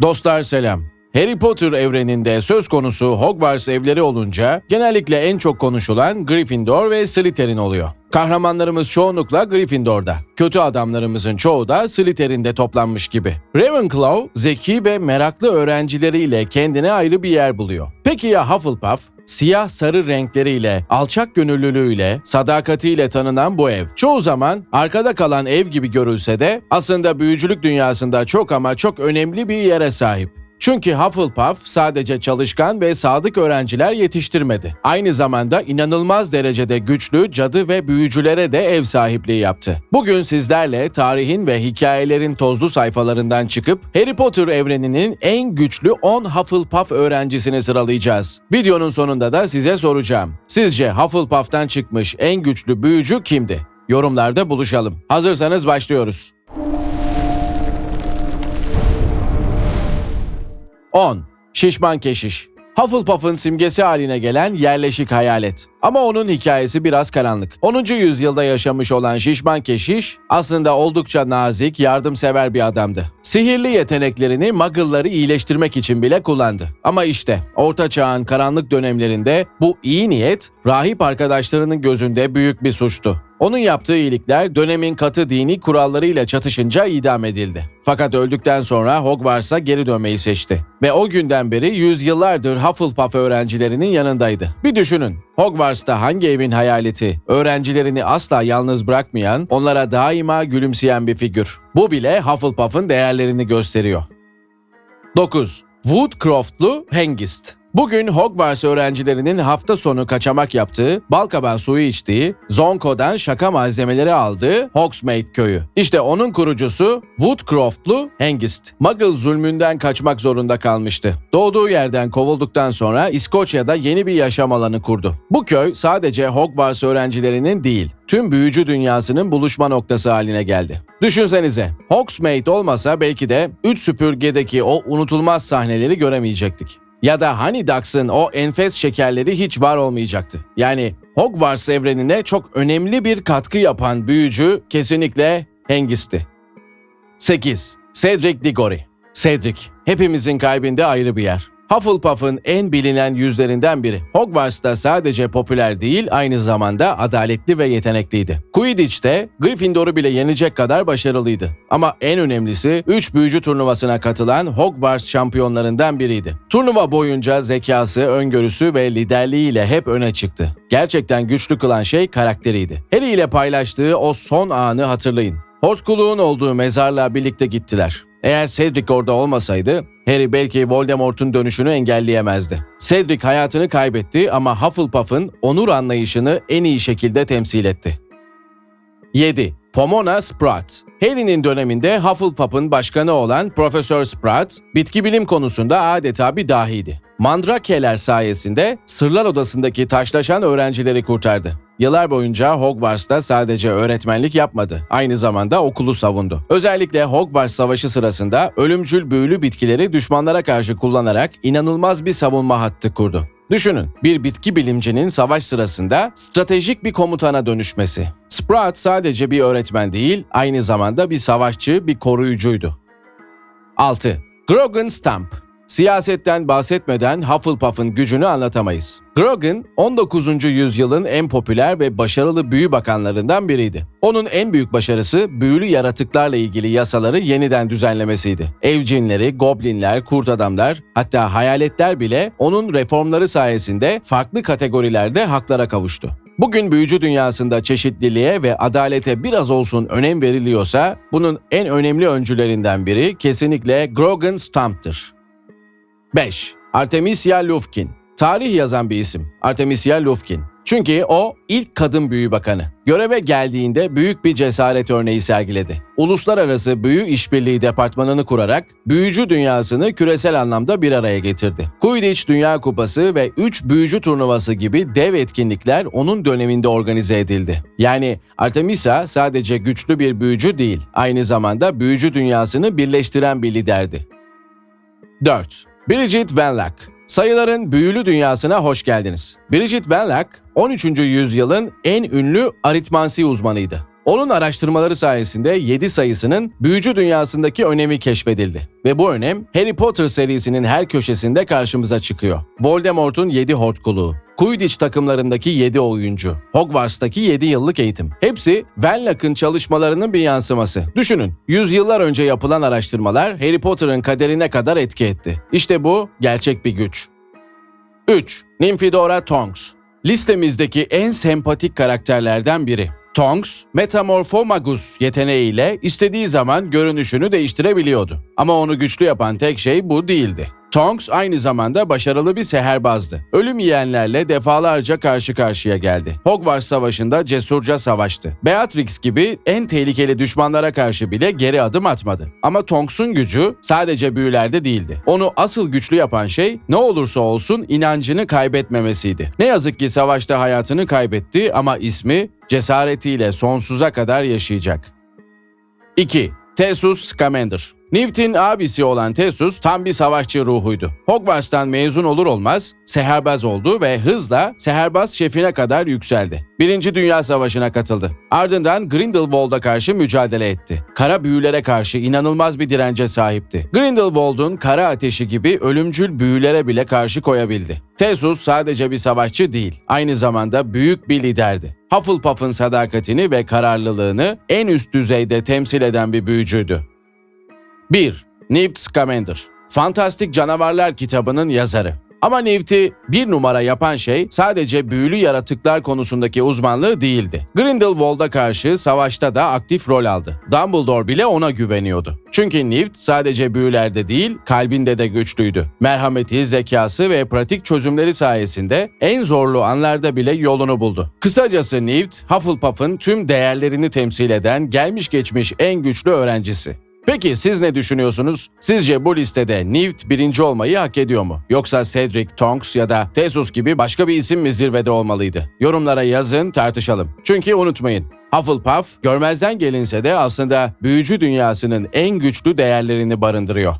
Dostlar selam. Harry Potter evreninde söz konusu Hogwarts evleri olunca genellikle en çok konuşulan Gryffindor ve Slytherin oluyor. Kahramanlarımız çoğunlukla Gryffindor'da. Kötü adamlarımızın çoğu da Slytherin'de toplanmış gibi. Ravenclaw zeki ve meraklı öğrencileriyle kendine ayrı bir yer buluyor. Peki ya Hufflepuff? Siyah sarı renkleriyle, alçak gönüllülüğüyle, sadakatiyle tanınan bu ev çoğu zaman arkada kalan ev gibi görülse de aslında büyücülük dünyasında çok ama çok önemli bir yere sahip. Çünkü Hufflepuff sadece çalışkan ve sadık öğrenciler yetiştirmedi. Aynı zamanda inanılmaz derecede güçlü cadı ve büyücülere de ev sahipliği yaptı. Bugün sizlerle tarihin ve hikayelerin tozlu sayfalarından çıkıp Harry Potter evreninin en güçlü 10 Hufflepuff öğrencisini sıralayacağız. Videonun sonunda da size soracağım. Sizce Hufflepuff'tan çıkmış en güçlü büyücü kimdi? Yorumlarda buluşalım. Hazırsanız başlıyoruz. 10. Şişman keşiş. Hufflepuff'ın simgesi haline gelen yerleşik hayalet. Ama onun hikayesi biraz karanlık. 10. yüzyılda yaşamış olan şişman keşiş aslında oldukça nazik, yardımsever bir adamdı. Sihirli yeteneklerini muggle'ları iyileştirmek için bile kullandı. Ama işte Orta Çağ'ın karanlık dönemlerinde bu iyi niyet rahip arkadaşlarının gözünde büyük bir suçtu. Onun yaptığı iyilikler dönemin katı dini kurallarıyla çatışınca idam edildi. Fakat öldükten sonra Hogwarts'a geri dönmeyi seçti. Ve o günden beri yüzyıllardır Hufflepuff öğrencilerinin yanındaydı. Bir düşünün, Hogwarts'ta hangi evin hayaleti, öğrencilerini asla yalnız bırakmayan, onlara daima gülümseyen bir figür. Bu bile Hufflepuff'ın değerlerini gösteriyor. 9. Woodcroft'lu Hengist Bugün Hogwarts öğrencilerinin hafta sonu kaçamak yaptığı, balkabağı suyu içtiği, Zonko'dan şaka malzemeleri aldığı Hogsmeade köyü. İşte onun kurucusu Woodcroft'lu Hengist. Muggle zulmünden kaçmak zorunda kalmıştı. Doğduğu yerden kovulduktan sonra İskoçya'da yeni bir yaşam alanı kurdu. Bu köy sadece Hogwarts öğrencilerinin değil, tüm büyücü dünyasının buluşma noktası haline geldi. Düşünsenize, Hogsmeade olmasa belki de 3 süpürgedeki o unutulmaz sahneleri göremeyecektik. Ya da Honey Ducks'ın o enfes şekerleri hiç var olmayacaktı. Yani Hogwarts evrenine çok önemli bir katkı yapan büyücü kesinlikle Hengist'i. 8. Cedric Diggory Cedric, hepimizin kalbinde ayrı bir yer. Hufflepuff'ın en bilinen yüzlerinden biri. Hogwarts'ta sadece popüler değil, aynı zamanda adaletli ve yetenekliydi. Quidditch'te Gryffindor'u bile yenecek kadar başarılıydı. Ama en önemlisi 3 büyücü turnuvasına katılan Hogwarts şampiyonlarından biriydi. Turnuva boyunca zekası, öngörüsü ve liderliğiyle hep öne çıktı. Gerçekten güçlü kılan şey karakteriydi. Harry ile paylaştığı o son anı hatırlayın. Hortkuluğun olduğu mezarlığa birlikte gittiler. Eğer Cedric orada olmasaydı Harry belki Voldemort'un dönüşünü engelleyemezdi. Cedric hayatını kaybetti ama Hufflepuff'ın onur anlayışını en iyi şekilde temsil etti. 7. Pomona Sprout Harry'nin döneminde Hufflepuff'ın başkanı olan Profesör Sprout, bitki bilim konusunda adeta bir dahiydi. Mandrakeler sayesinde Sırlar Odası'ndaki taşlaşan öğrencileri kurtardı. Yıllar boyunca Hogwarts'ta sadece öğretmenlik yapmadı. Aynı zamanda okulu savundu. Özellikle Hogwarts Savaşı sırasında ölümcül büyülü bitkileri düşmanlara karşı kullanarak inanılmaz bir savunma hattı kurdu. Düşünün, bir bitki bilimcinin savaş sırasında stratejik bir komutana dönüşmesi. Sprout sadece bir öğretmen değil, aynı zamanda bir savaşçı, bir koruyucuydu. 6. Grogan Stamp Siyasetten bahsetmeden Hufflepuff'ın gücünü anlatamayız. Grogan, 19. yüzyılın en popüler ve başarılı büyü bakanlarından biriydi. Onun en büyük başarısı büyülü yaratıklarla ilgili yasaları yeniden düzenlemesiydi. Evcinleri, goblinler, kurt adamlar, hatta hayaletler bile onun reformları sayesinde farklı kategorilerde haklara kavuştu. Bugün büyücü dünyasında çeşitliliğe ve adalete biraz olsun önem veriliyorsa bunun en önemli öncülerinden biri kesinlikle Grogan Stamp'tır. 5. Artemisia Lufkin Tarih yazan bir isim. Artemisia Lufkin. Çünkü o ilk kadın büyü bakanı. Göreve geldiğinde büyük bir cesaret örneği sergiledi. Uluslararası Büyü İşbirliği Departmanı'nı kurarak büyücü dünyasını küresel anlamda bir araya getirdi. Quidditch Dünya Kupası ve 3 büyücü turnuvası gibi dev etkinlikler onun döneminde organize edildi. Yani Artemisa sadece güçlü bir büyücü değil, aynı zamanda büyücü dünyasını birleştiren bir liderdi. 4. Bridget Van Sayıların büyülü dünyasına hoş geldiniz. Bridget Van 13. yüzyılın en ünlü aritmansi uzmanıydı. Onun araştırmaları sayesinde 7 sayısının büyücü dünyasındaki önemi keşfedildi. Ve bu önem Harry Potter serisinin her köşesinde karşımıza çıkıyor. Voldemort'un 7 hortkuluğu, Quidditch takımlarındaki 7 oyuncu, Hogwarts'taki 7 yıllık eğitim. Hepsi Venlock'ın çalışmalarının bir yansıması. Düşünün, yüzyıllar önce yapılan araştırmalar Harry Potter'ın kaderine kadar etki etti. İşte bu gerçek bir güç. 3. Nymphidora Tonks Listemizdeki en sempatik karakterlerden biri. Tonks, Metamorphomagus yeteneğiyle istediği zaman görünüşünü değiştirebiliyordu. Ama onu güçlü yapan tek şey bu değildi. Tonks aynı zamanda başarılı bir seherbazdı. Ölüm yiyenlerle defalarca karşı karşıya geldi. Hogwarts Savaşı'nda cesurca savaştı. Beatrix gibi en tehlikeli düşmanlara karşı bile geri adım atmadı. Ama Tonks'un gücü sadece büyülerde değildi. Onu asıl güçlü yapan şey ne olursa olsun inancını kaybetmemesiydi. Ne yazık ki savaşta hayatını kaybetti ama ismi cesaretiyle sonsuza kadar yaşayacak. 2. Thesus Scamander Newt'in abisi olan Thesus tam bir savaşçı ruhuydu. Hogwarts'tan mezun olur olmaz seherbaz oldu ve hızla seherbaz şefine kadar yükseldi. Birinci Dünya Savaşı'na katıldı. Ardından Grindelwald'a karşı mücadele etti. Kara büyülere karşı inanılmaz bir dirence sahipti. Grindelwald'un kara ateşi gibi ölümcül büyülere bile karşı koyabildi. Thesus sadece bir savaşçı değil, aynı zamanda büyük bir liderdi. Hufflepuff'ın sadakatini ve kararlılığını en üst düzeyde temsil eden bir büyücüydü. 1. Newt Scamander Fantastik Canavarlar kitabının yazarı. Ama Newt'i bir numara yapan şey sadece büyülü yaratıklar konusundaki uzmanlığı değildi. Grindelwald'a karşı savaşta da aktif rol aldı. Dumbledore bile ona güveniyordu. Çünkü Newt sadece büyülerde değil, kalbinde de güçlüydü. Merhameti, zekası ve pratik çözümleri sayesinde en zorlu anlarda bile yolunu buldu. Kısacası Newt, Hufflepuff'ın tüm değerlerini temsil eden gelmiş geçmiş en güçlü öğrencisi. Peki siz ne düşünüyorsunuz? Sizce bu listede Newt birinci olmayı hak ediyor mu? Yoksa Cedric, Tonks ya da Thesus gibi başka bir isim mi zirvede olmalıydı? Yorumlara yazın tartışalım. Çünkü unutmayın Hufflepuff görmezden gelinse de aslında büyücü dünyasının en güçlü değerlerini barındırıyor.